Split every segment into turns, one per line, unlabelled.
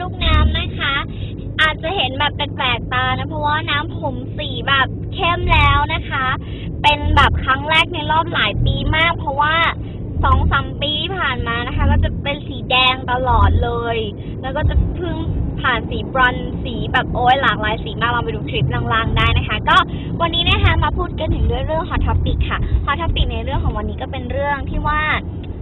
ลูกน้ำนะคะ อาจจะเห็นแบบแปลกๆตานะ เพราะว่าน้ำผมสีแบบเข้มแล้วนะคะ เป็นแบบครั้งแรกในรอบหลายปีมาก เพราะว่าสองสามปีที่ผ่านมานะคะ ก็จะเป็นสีแดงตลอดเลย แล้วก็จะเพิ่งผ่านสีบรอนซ์สีแบบโอ้ยหลากหลายสีมากเราไปดูคลิปลางๆได้นะคะ ก็วันนี้นะคะมาพูดกันถึงเรื่องเรื่อง hot topic ค่ะ hot topic ในเรื่องของวันนี้ก็เป็นเรื่องที่ว่า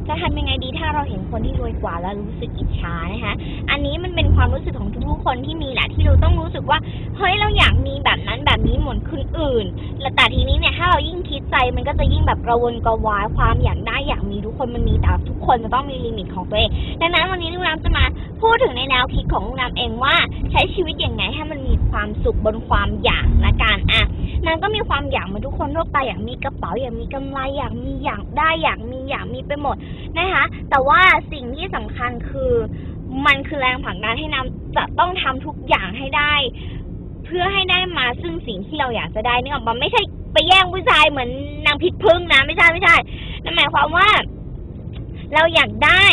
จะทำยังไงดีถ้าเราเห็นคนที่รวยกว่าแล้วรู้สึกอิจฉานะคะ อันนี้มันเป็นความรู้สึกของทุกๆคนที่มีแหละที่เราต้องรู้สึกว่าเฮ้ยเราอยากมีแบบนั้นแบบนี้เหมือนคนอื่นและแต่ทีนี้เนี่ยถ้าเรายิ่งคิดใจมันก็จะยิ่งแบบกระวนกระวายความอยากได้อยากมีทุกคนมันมีแต่ทุกคนจะต้องมีลิมิตของตัวเองดังนั้นวันนี้ลูกน้ำจะมาพูดถึงในแนวคิดของลูกน้ำเองว่าใช้ชีวิตอย่างไงให้มันมีความสุขบนความอยากละกันอะนางก็มีความอยากเหมือนทุกคนทั่วไปอยากมีกระเป๋าอยากมีกำไรอยากมีอยากได้อยากมีอยากมีไปหมดนะคะ แต่ว่าสิ่งที่สำคัญคือมันคือแรงผลักดันให้น้ำจะต้องทำทุกอย่างให้ได้ เพื่อให้ได้มาซึ่งสิ่งที่เราอยากจะได้นี่ออกมาไม่ใช่ไปแย่งผู้ชายเหมือนนางพิษพึ่งนะไม่ใช่ไม่ใช่นั่นหมายความว่า เราอยากได้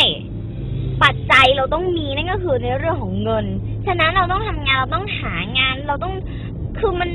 ปัจจัยเราต้องมีนั่นก็คือในเรื่องของเงิน ฉะนั้นเราต้องทำงานเราต้องหางานเราต้องคือมัน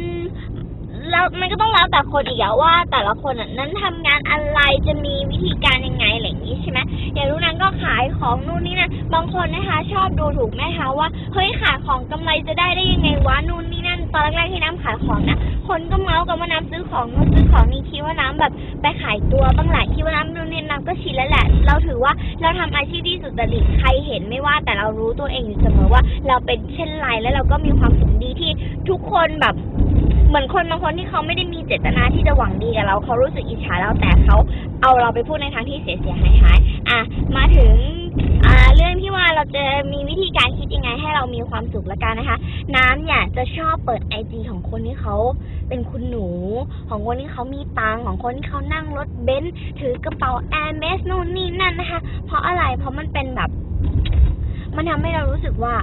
แล้วมันก็ต้องแล้วแต่คนอีกอะว่าแต่ละคนอะนั้นทำงานอะไรจะมีวิธีการยังไงอะไรอย่างนี้ใช่ไหมอย่างรู้นั้นก็ขายของนู่นนี่นั่นบางคนนะคะ ชอบดูถูกแม่ค้าว่าเฮ้ยขายของกำไรจะได้ได้ยังไงวะนู่นนี่นั่นตอนแรกๆที่น้ำขายของนะคนก็เมาส์กันว่าน้ำซื้อของนู่นซื้อของนี่คิดว่าน้ำแบบไปขายตัวบ้างหละคิดว่าน้ำนู่นนี่น้ำก็ชินแล้วแหละ เราถือว่าเราทำอาชีพที่สุจริตใครเห็นไม่ว่าแต่เรารู้ตัวเองอยู่เสมอว่า เราเป็นเช่นไรแล้วเราก็มีความสุขดีที่ทุกคนแบบ เหมือนคนบางคนที่เขาไม่ได้มีเจตนาที่จะหวังดีกับเราเขารู้สึกอิจฉาเราแต่เขาเอาเราไปพูดในทางที่เสียเสียหายหายอะมาถึงอ่าเรื่องที่ว่าเราจะมีวิธีการคิดยังไงให้เรามีความสุขละกันนะคะ น้ำเนี่ยจะชอบเปิดไอจีของคนที่เขาเป็นคุณหนู ของคนที่เขามีตังของคนที่เขานั่งรถเบนซ์ถือกระเป๋าแอร์เมสนู่นนี่นั่นนะคะ เพราะอะไรเพราะมันเป็นแบบ มันทำให้เรารู้สึกว่า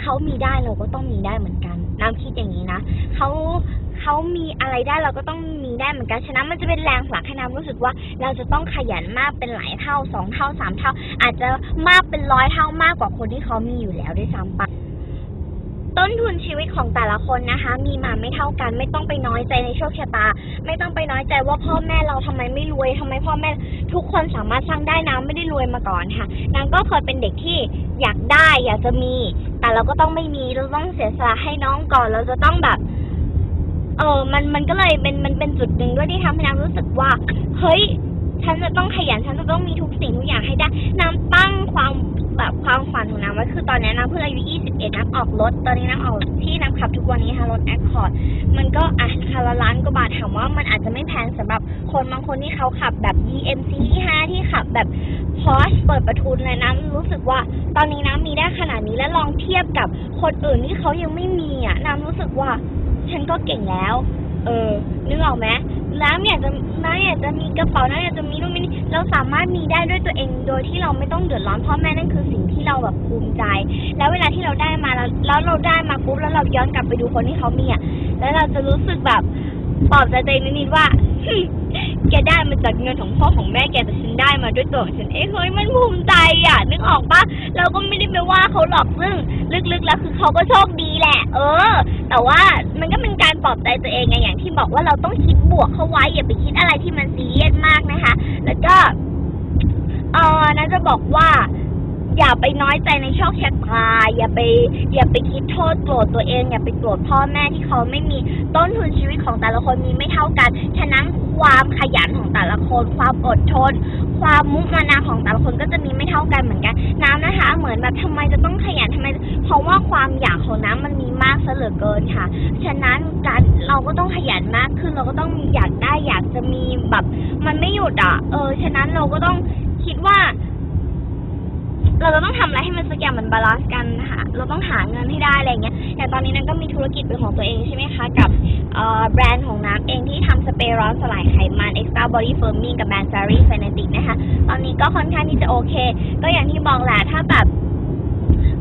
เขามีได้เราก็ต้องมีได้เหมือนกัน น้ำคิดอย่างนี้นะเขาเขามีอะไรได้เราก็ต้องมีได้เหมือนกันฉะนั้นมันจะเป็นแรงผลักให้น้ำรู้สึกว่า เราจะต้องขยันมากเป็นหลายเท่าสองเท่าสามเท่า อาจจะมากเป็นร้อยเท่ามากกว่าคนที่เขามีอยู่แล้วด้วยซ้ำไป ต้นทุนชีวิตของแต่ละคนนะคะ มีมาไม่เท่ากัน ไม่ต้องไปน้อยใจในโชคชะตา ไม่ต้องไปน้อยใจว่าพ่อแม่เราทำไมไม่รวยทำไมพ่อแม่ทุกคนสามารถสร้างได้น้ำไม่ได้รวยมาก่อนค่ะนางก็เคยเป็นเด็กที่อยากได้ อยากจะมี แต่เราก็ต้องไม่มีเราต้องเสียสละให้น้องก่อนเราจะต้องแบบเออมันมันก็เลยเป็นมันเป็นจุดหนึ่งด้วยที่ทำให้น้ำรู้สึกว่าเฮ้ย ฉันจะต้องขยันฉันจะต้องมีทุกสิ่งทุกอย่างให้ได้น้ำตั้งความแบบความฝันของน้ำไว้คือตอนนี้น้ำเพิ่งอายุ 21 น้ำออกรถ ตอนนี้น้ำออกที่น้ำขับทุกวันนี้ค่ะรถแอคคอร์ดมันก็อะคันละล้านกว่าบาทถามว่ามันอาจจะไม่แพงสำหรับคนบางคนที่เขาขับแบบ GMC 5ที่ขับแบบพอชเปิดประทุนเลยน้ำรู้สึกว่า ตอนนี้น้ำมีได้ขนาดนี้แล้วลองเทียบกับคนอื่นที่เขายังไม่มีอะน้ำรู้สึกว่า ฉันก็เก่งแล้ว เออนึกออกไหม น้ำอยากจะน้ำอยากจะมีกระเป๋าน้ำอยากจะมีนู่นมีนี่เราสามารถมีได้ด้วยตัวเองโดยที่เราไม่ต้องเดือดร้อนพ่อแม่นั่นคือสิ่งที่เราแบบภูมิใจ แล้วเวลาที่เราได้มาแล้วแล้วเราได้มาปุ๊บแล้วเราย้อนกลับไปดูคนที่เขามีอะแล้วเราจะรู้สึกแบบปลอบใจตัวเองนิดๆว่า แกได้มาจากเงินของพ่อของแม่แกแต่ฉันได้มาด้วยตัวของฉันเองเฮ้ยมันภูมิใจอะนึกออกปะเราก็ไม่ได้ไปว่าเขาหรอกซึ่ง ลึกๆแล้วคือเขาก็โชคดีแหละ เออ แต่ว่ามันก็เป็นการปลอบใจตัวเองไงอย่างที่บอกว่าเราต้องคิดบวกเข้าไว้อย่าไปคิดอะไรที่มันซีเรียสมากนะคะ แล้วก็เออนะจะบอกว่า อย่าไปน้อยใจในโชคชะตาอย่าไป อย่าไปคิดโทษโกรธตัวเอง อย่าไปโกรธพ่อแม่ที่เขาไม่มีต้นทุนชีวิตของแต่ละคนมีไม่เท่ากัน ฉะนั้นความขยันของแต่ละคน ความอดทน ความมุมานะของแต่ละคนก็จะมีไม่เท่ากันเหมือนกัน น้ำนะคะ เหมือนแบบทำไมจะต้องขยันทำไม เพราะว่าความอยากของน้ำมันมีมากเหลือเกินค่ะ ฉะนั้นการเราก็ต้องขยันมากขึ้น เราก็ต้องอยากได้อยากจะมีแบบ มันไม่หยุดอะ เออ ฉะนั้นเราก็ต้องคิดว่า เราจะต้องทำอะไรให้มันสักอย่างมันบาลานซ์กันค่ะเราต้องหาเงินให้ได้อะไรเงี้ยอย่างตอนนี้นั้นก็มีธุรกิจเป็นของตัวเองใช่ไหมคะกับเอ่อแบรนด์ของน้ำเองที่ทำสเปรย์ร้อนสลายไขมัน extra body firming กับแบรนด์ Sari Fanatic นะคะ ตอนนี้ก็ค่อนข้างที่จะโอเค ก็อย่างที่บอกแหละถ้าแบบ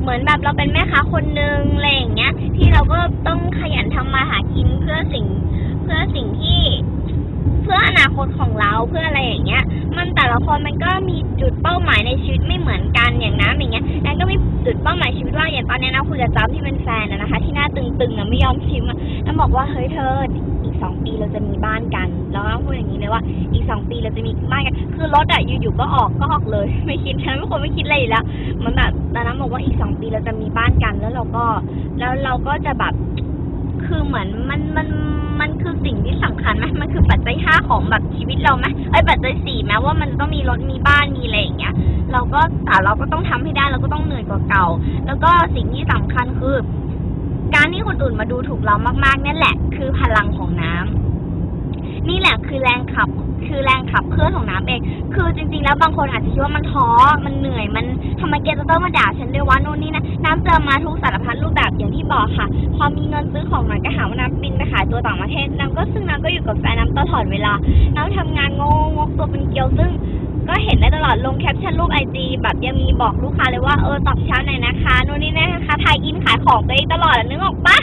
เหมือนแบบเราเป็นแม่ค้าคนนึงอะไรอย่างเงี้ย ที่เราก็ต้องขยันทำมาหากินเพื่อสิ่ง เพื่อสิ่งที่ เพื่ออนาคตของเราเพื่ออะไรอย่างเงี้ย มันแต่ละคนมันก็มีจุดเป้าหมายในชีวิตไม่เหมือนกันอย่างน้ำอย่างเงี้ยแอนก็มีจุดเป้าหมายชีวิตว่ากับจ้ำที่เป็นแฟนอะนะคะ ที่หน้าตึงๆอะไม่ยอมชิมอะน้ำบอกว่าเฮ้ยเธออีกสองปีเราจะมีบ้านกันแล้วน้ำพูดอย่างนี้เลยว่าอีกสองปีเราจะมีบ้านกัน คือรถอะอยู่ๆก็ออกก็ออกเลย ไม่คิดฉันไม่คนไม่คิดอะไรอยู่แล้ว มันแบบตอนนั้นบอกว่าอีกสองปีเราจะมีบ้านกันแล้วเราก็ แล้วเราก็จะแบบ คือเหมือนมันมันมันคือสิ่งที่สำคัญไหมมันคือปัจจัยห้าของแบบชีวิตเราไหมไอ้ยปัจจัยสี่ไหมว่ามันต้องมีรถมีบ้านมีอะไรอย่างเงี้ย เราก็แต่เราก็ต้องทำให้ได้เราก็ต้องเหนื่อยกว่าเก่า แล้วก็สิ่งที่สำคัญคือ การที่คนอื่นมาดูถูกเรามากๆนั่นแหละ คือพลังของน้ำนี่แหละคือแรงขับ คือแรงขับเคลื่อนของน้ำเอง คือจริง ๆ แล้วบางคนอาจจะคิดว่ามันท้อ มันเหนื่อย มันทำไมแกจะต้องมาด่าฉันด้วยวะนู่นนี่นะ น้ำเจอมาทุกสารพัดรูปแบบอย่างที่บอกค่ะ พอมีเงินซื้อของหน่อยก็หาว่าน้ำบินไปขายตัวต่างประเทศ น้ำก็ซึ่งน้ำก็อยู่กับแฟนน้ำตลอดเวลา น้ำทำงานงงงตัวเป็นเกลียวซึ่งก็เห็นได้ตลอดลงแคปชั่นรูปไอจีแบบยังมีบอกลูกค้าเลยว่าเออตอบเช้าหน่อยนะคะนู่นนี่นะคะทายอินขายของตัวเองตลอดอะนึกออกปะ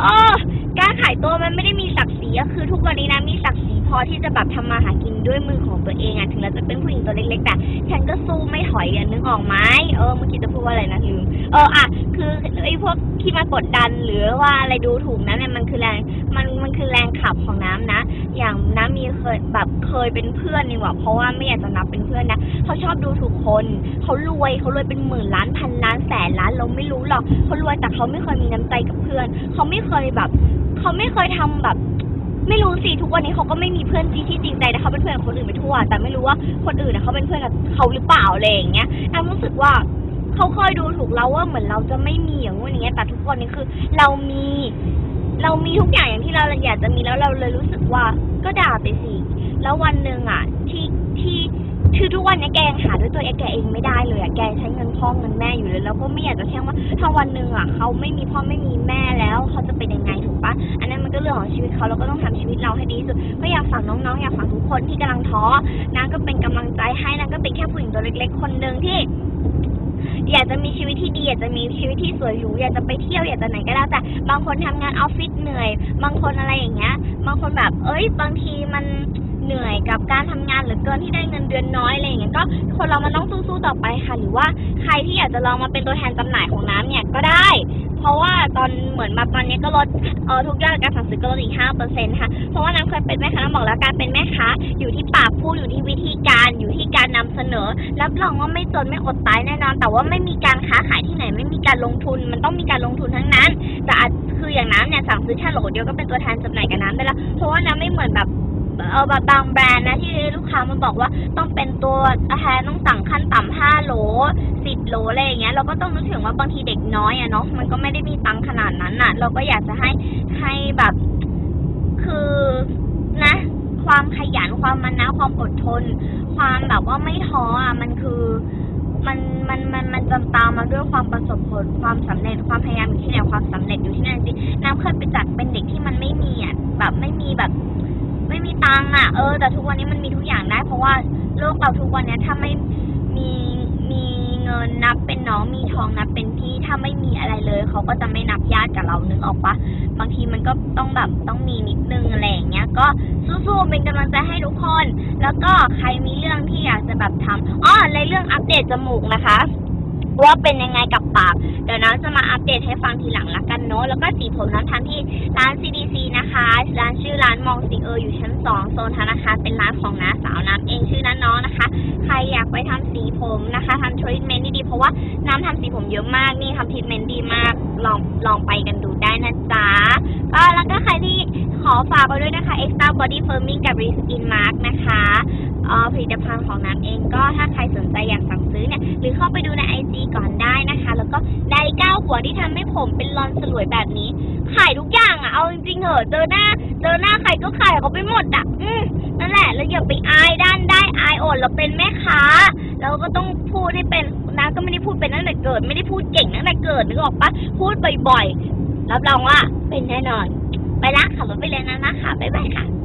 เออการขายตัวมันไม่ได้มีศัก ดิ์ศรีอะคือทุกวันนี้นะมีศักดิ์ศรีพอที่จะแบบทำมาหากินด้วยมือของตัวเองอะถึงเราจะเป็นผู้หญิงตัวเล็กๆแต่ฉันก็สู้ไม่ถอยอะนึกออกไหมเออเมื่อกี้จะพูดว่าอะไรนะลืมเอออะคือไอ้พวกที่มากดดันหรือว่าอะไรดูถูกนะเนี่ยมันคือแรงมันมันคือแรงขับของน้ำนะ อย่างน้ำมีเคยแบบเคยเป็นเพื่อนนี่หว่าเพราะว่าไม่อยากจะนับเป็นเพื่อนนะเขาชอบดูถูกคนเขารวยเขารวยเป็นหมื่นล้านพันล้านแสนล้านเราไม่รู้หรอกเขารวยแต่เขาไม่เคยมีน้ำใจกับเพื่อนเขาไม่เคยแบบเขาไม่เคยทำแบบ ไม่รู้สิทุกวันนี้เขาก็ไม่มีเพื่อนที่ที่จริงใจนะเขาเป็นเพื่อนกับคนอื่นไปทั่ว แต่ไม่รู้ว่าคนอื่นนะเขาเป็นเพื่อนกับเขาหรือเปล่าอะไรอย่างเงี้ยน้ำรู้สึกว่าเขาเคยดูถูกเราว่าเหมือนเราจะไม่มีอย่างนู้นอย่างเงี้ยแต่ทุกวันนี้คือ เรามี เรามีทุกอย่างอย่างที่เราอยากจะมีแล้วเราเลยรู้สึกว่าก็ด่าไปสิแล้ววันหนึ่งอะที่ที่ คือทุกวันนี้แกยังหาด้วยตัวเองแกเองไม่ได้เลยอะแกใช้เงินพ่อเงินแม่อยู่เลย แล้วก็ไม่อยากจะแช่งว่าถ้าวันหนึ่งอะเขาไม่มีพ่อไม่มีแม่แล้วเขาจะเป็นยังไงถูกปะอันนั้นมันก็เรื่องของชีวิตเขาเราก็ต้องทำชีวิตเราให้ดีที่สุดก็อยากฝากน้องๆ อยากฝากทุกคนที่กำลังท้อนะก็เป็นกำลังใจให้นะก็เป็นแค่ผู้หญิงตัวเล็ก ๆ คนหนึ่งที่อยากจะมีชีวิตที่ดีอยากจะมีชีวิตที่สวยหรูอยากจะไปเที่ยวอยากจะไหนก็แล้วแต่บางคนทำงานออฟฟิศเหนื่อย บางคนอะไรอย่างเงี้ย บางคนแบบ เอ้ย บางทีมัน เหนื่อยกับการทำงานเหรือเกินที่ได้เงินเดือนน้อยอะไรอย่างเงี้ยก็คนเรามันต้องสู้ๆต่อไปค่ะ หรือว่าใครที่อยากจะลองมาเป็นตัวแทนจำหน่ายของน้ำเนี่ยก็ได้ เพราะว่าตอนเหมือนมาตอนนี้ก็ลดเออทุกยอดการสั่งซื้อก็ลดอีกห้าเปอร์เซ็นต์ค่ะเพราะว่าน้ำเคยเป็นแม่ค้าน้ำบอกแล้วการเป็นแม่ค้าอยู่ที่ปากพูดอยู่ที่วิธีการอยู่ที่การนำเสนอรับรองว่าไม่จนไม่อดตายแน่นอน แต่ว่าไม่มีการค้าขายที่ไหนไม่มีการลงทุน มันต้องมีการลงทุนทั้งนั้นแต่คืออย่างน้ำเนี่ยสั่งซื้อแค่โหลเดียวก็เป็นตัวแทนจำหน่ายกับน้ำได้แล้วเพราะว่าน้ำไม่เหมือนแบบ เออแบบบางแบรนด์นะที่ลูกค้ามาบอกว่าต้องเป็นตัวแทนต้องสั่งขั้นต่ำห้าโหลสิบโหลอะไรอย่างเงี้ยเราก็ต้องนึกถึงว่าบางทีเด็กน้อยอะเนาะมันก็ไม่ได้มีตังค์ขนาดนั้นอะเราก็อยากจะให้ให้แบบคือนะ ความขยันความมันนะความอดทน ความแบบว่าไม่ท้ออะมันคือมันมันมันมันจะตามมาด้วยความประสบผลความสำเร็จความพยายามอยู่ที่ไหนความสำเร็จ อะเออ แต่ทุกวันนี้มันมีทุกอย่างได้ เพราะว่าโลกเราทุกวันเนี้ยถ้าไม่มีมีเงินนับเป็นน้องมีทองนับเป็นพี่ถ้าไม่มีอะไรเลยเขาก็จะไม่นับญาติกับเรานึกออกปะบางทีมันก็ต้องแบบต้องมีนิดนึงอะไรอย่างเงี้ย ก็สู้ๆเป็นกำลังใจให้ทุกคน แล้วก็ใครมีเรื่องที่อยากจะแบบทำอ๋อในเรื่องอัปเดตจมูกนะคะ ว่าเป็นยังไงกับปาก เดี๋ยวน้ำจะมาอัปเดตให้ฟังทีหลังละกันเนาะแล้วก็สีผมน้ำทำที่ร้าน CDC นะคะ ร้านชื่อร้านมองสีเอออยู่ชั้นสองโซนธนาคารเป็นร้านของน้าสาวน้ำเองชื่อน้าน้องนะคะ ใครอยากไปทำสีผมนะคะทำทรีทเมนต์ดีๆเพราะว่าน้ำทำสีผมเยอะมากนี่ทำทรีทเมนต์ดีมากลองลองไปกันดูได้นะจ๊ะก็แล้วก็ใครที่ขอฝากไปด้วยนะคะ Extra Body Firming กับ Reskin Mark นะคะ ผลิตภัณฑ์ของน้ำเองก็ถ้าใครสนใจอยากสั่งซื้อเนี่ยหรือเข้าไปดูในไอจีก่อนได้นะคะ แล้วก็ไดเก้าหัวที่ทำให้ผมเป็นรอนสลวยแบบนี้ ขายทุกอย่างอะเอาจริงๆเหอะเจอหน้า เจอหน้าใครก็ขายเขาไปหมดอะอืมนั่นแหละแล้วอย่าไปอายด้านได้อายอดเราเป็นแม่ค้าเราก็ต้องพูดให้เป็นน้าก็ไม่ได้พูดเป็นตั้งแต่เกิด ไม่ได้พูดเก่งตั้งแต่เกิดนึกออกปะพูดบ่อยๆรับรองว่าเป็นแน่นอน ไปละขับรถไปเลยนะนะคะบ๊ายบายค่ะ